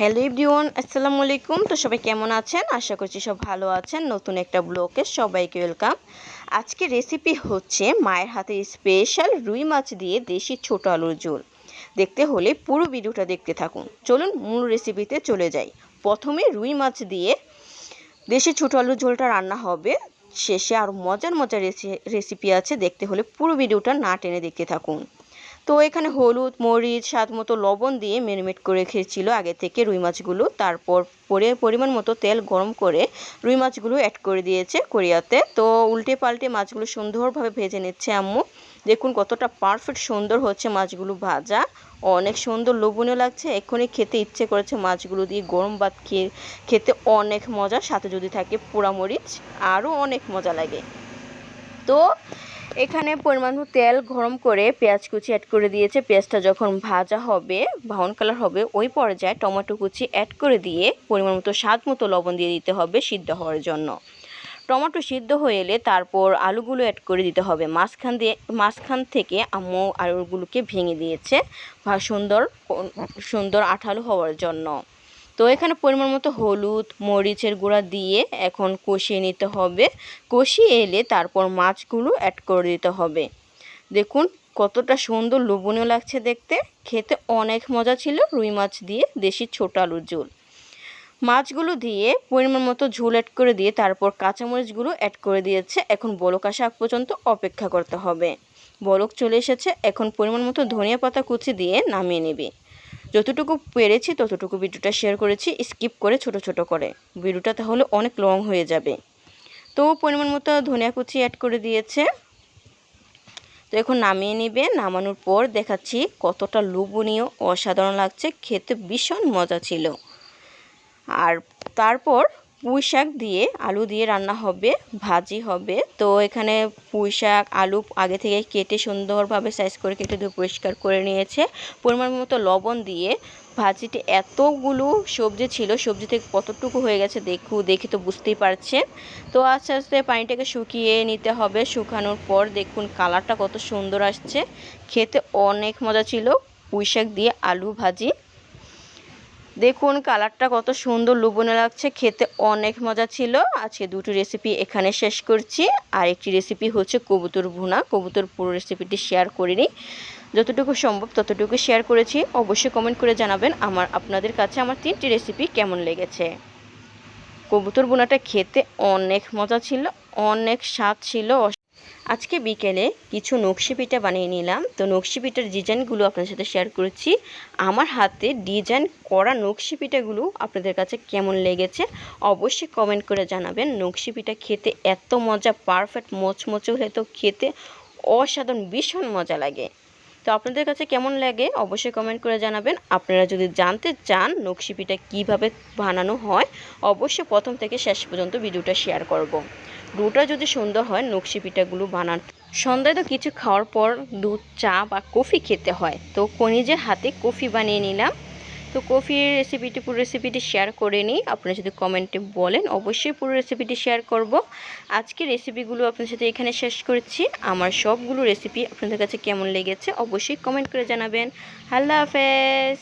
Hello everyone, আসসালামু আলাইকুম। তো সবাই কেমন আছেন? আশা করছি সব ভালো আছেন। নতুন একটা ব্লগে সবাইকে ওয়েলকাম। আজকে রেসিপি হচ্ছে মায়ের হাতের স্পেশাল রুই মাছ দিয়ে দেশি ছোট আলুর ঝোল। দেখতে হলে পুরো ভিডিওটা দেখতে থাকুন। চলুন মূল রেসিপিতে চলে যাই। প্রথমে রুই মাছ দিয়ে দেশি ছোট আলুর ঝোলটা রান্না হবে। শেষে আর মজার মজার রেসিপি আছে। দেখতে হলে পুরো ভিডিওটা না টেনে দেখতে থাকুন। তো এখানে হলুদ, মরিচ, স্বাদ মতো লবণ দিয়ে মেরিনেট করে রেখেছিল আগে থেকে রুই মাছগুলো। তারপর পরে পরিমাণ মতো তেল গরম করে রুই মাছগুলো অ্যাড করে দিয়েছে কোরিয়াতে। তো উল্টে পাল্টে মাছগুলো সুন্দরভাবে ভেজে নিচ্ছে আম্মু। দেখুন কতটা পারফেক্ট সুন্দর হচ্ছে মাছগুলো ভাজা। অনেক সুন্দর লোভনীয় লাগছে। এক্ষুনি খেতে ইচ্ছে করেছে মাছগুলো দিয়ে গরম ভাত খেয়ে, খেতে অনেক মজা। সাথে যদি থাকে পোড়ামরিচ, আরও অনেক মজা লাগে। তো এখানে পরিমাণ তেল গরম করে পেঁয়াজ কুচি অ্যাড করে দিয়েছে। পেঁয়াজটা যখন ভাজা হবে ব্রাউন কালার হবে, ওই পর্যায়ে টমেটো কুচি অ্যাড করে দিয়ে পরিমাণ মতো স্বাদ মতো লবণ দিয়ে দিতে হবে সিদ্ধ হওয়ার জন্য। টমেটো সিদ্ধ হয়ে এলে তারপর আলুগুলো অ্যাড করে দিতে হবে। মাঝখান দিয়ে, মাঝখান থেকে আম্মু আলুগুলোকে ভেঙে দিয়েছে। সুন্দর সুন্দর আঠালো হওয়ার জন্য। তো এখানে পরিমাণ মতো হলুদ, মরিচের গুঁড়া দিয়ে এখন কষিয়ে নিতে হবে। কষিয়ে এলে তারপর মাছগুলো অ্যাড করে দিতে হবে। দেখুন কতটা সুন্দর লোভনীয় লাগছে দেখতে। খেতে অনেক মজা ছিল রুই মাছ দিয়ে, দেশি ছোট আলুর ঝোল। মাছগুলো দিয়ে পরিমাণ মতো ঝোল অ্যাড করে দিয়ে তারপর কাঁচামরিচগুলো অ্যাড করে দিয়েছে। এখন বলক আসা পর্যন্ত অপেক্ষা করতে হবে। বলক চলে এসেছে, এখন পরিমাণ মতো ধনিয়া পাতা কুচি দিয়ে নামিয়ে নেবে। যতটুকু পেরেছি, ততটুকু ভিডিওটা শেয়ার করেছি স্কিপ করে ছোট ছোট করে। ভিডিওটা তাহলে অনেক লং হয়ে যাবে। তো পরিমাণ মতো ধনিয়া কুচি অ্যাড করে দিয়েছে। তো এখন নামিয়ে নিবে। নামানোর পর দেখাচ্ছি কতটা লোভনীয়, অসাধারণ লাগছে। খেতে ভীষণ মজা ছিল। আর তারপর পুঁই শাক দিয়ে আলু দিয়ে রান্না হবে, ভাজি হবে। তো এখানে পুঁই শাক, আলু আগে থেকে কেটে সুন্দরভাবে সাইজ করে কেটে ধুয়ে পরিষ্কার করে নিয়েছে। পরিমাণ মতো লবণ দিয়ে ভাজিটি এতগুলো সবজি ছিল, সবজি থেকে কতটুকু হয়ে গেছে দেখু, দেখে তো বুঝতেই পারছেন। তো আস্তে আস্তে পানিটাকে শুকিয়ে নিতে হবে, শুকানোর পর দেখুন কালারটা কত সুন্দর আসছে। খেতে অনেক মজা ছিল, পুঁই শাক দিয়ে আলু ভাজি। দেখুন কালারটা কত সুন্দর লুবনে লাগছে, খেতে অনেক মজা ছিল। আজকে দুটো রেসিপি এখানে শেষ করছি। আর একটি রেসিপি হচ্ছে কবুতর ভুনা। কবুতর পুরো রেসিপিটি শেয়ার করিনি। যতটুকু সম্ভব ততটুকু শেয়ার করেছি। অবশ্যই কমেন্ট করে জানাবেন আমার, আপনাদের কাছে আমার তিনটি রেসিপি কেমন লেগেছে। কবুতর বোনাটা খেতে অনেক মজা ছিল, অনেক স্বাদ ছিল আজকে বিকেলে কিছু নকশি পিঠা বানিয়ে নিলাম। তো নকশি পিঠার ডিজাইনগুলো আপনার সাথে শেয়ার করেছি। আমার হাতে ডিজাইন করা নকশি পিঠাগুলো আপনাদের কাছে কেমন লেগেছে অবশ্যই কমেন্ট করে জানাবেন। নকশি পিঠা খেতে এত মজা পারফেক্ট মোচমোচে হলে তো খেতে অসাধারণ, ভীষণ মজা লাগে। তো আপনাদের কাছে কেমন লাগে অবশ্যই কমেন্ট করে জানাবেন। আপনারা যদি জানতে চান নকশি পিঠা কীভাবে বানানো হয়, অবশ্যই প্রথম থেকে শেষ পর্যন্ত ভিডিওটা শেয়ার করব। ডোটা যদি সুন্দর হয় নকশি পিঠাগুলো বানান। সন্ধ্যায় তো কিছু খাওয়ার পর দুধ, চা বা কফি খেতে হয়। তো কনিজের হাতে কফি বানিয়ে নিলাম। তো কফির রেসিপিটি পুরো রেসিপিটি শেয়ার করে নিই। আপনারা যদি কমেন্টে বলেন, অবশ্যই পুরো রেসিপিটি শেয়ার করব। আজকে রেসিপিগুলো আপনার সাথে এখানে শেষ করছি। আমার সবগুলো রেসিপি আপনাদের কাছে কেমন লেগেছে অবশ্যই কমেন্ট করে জানাবেন। আল্লাহ হাফেজ!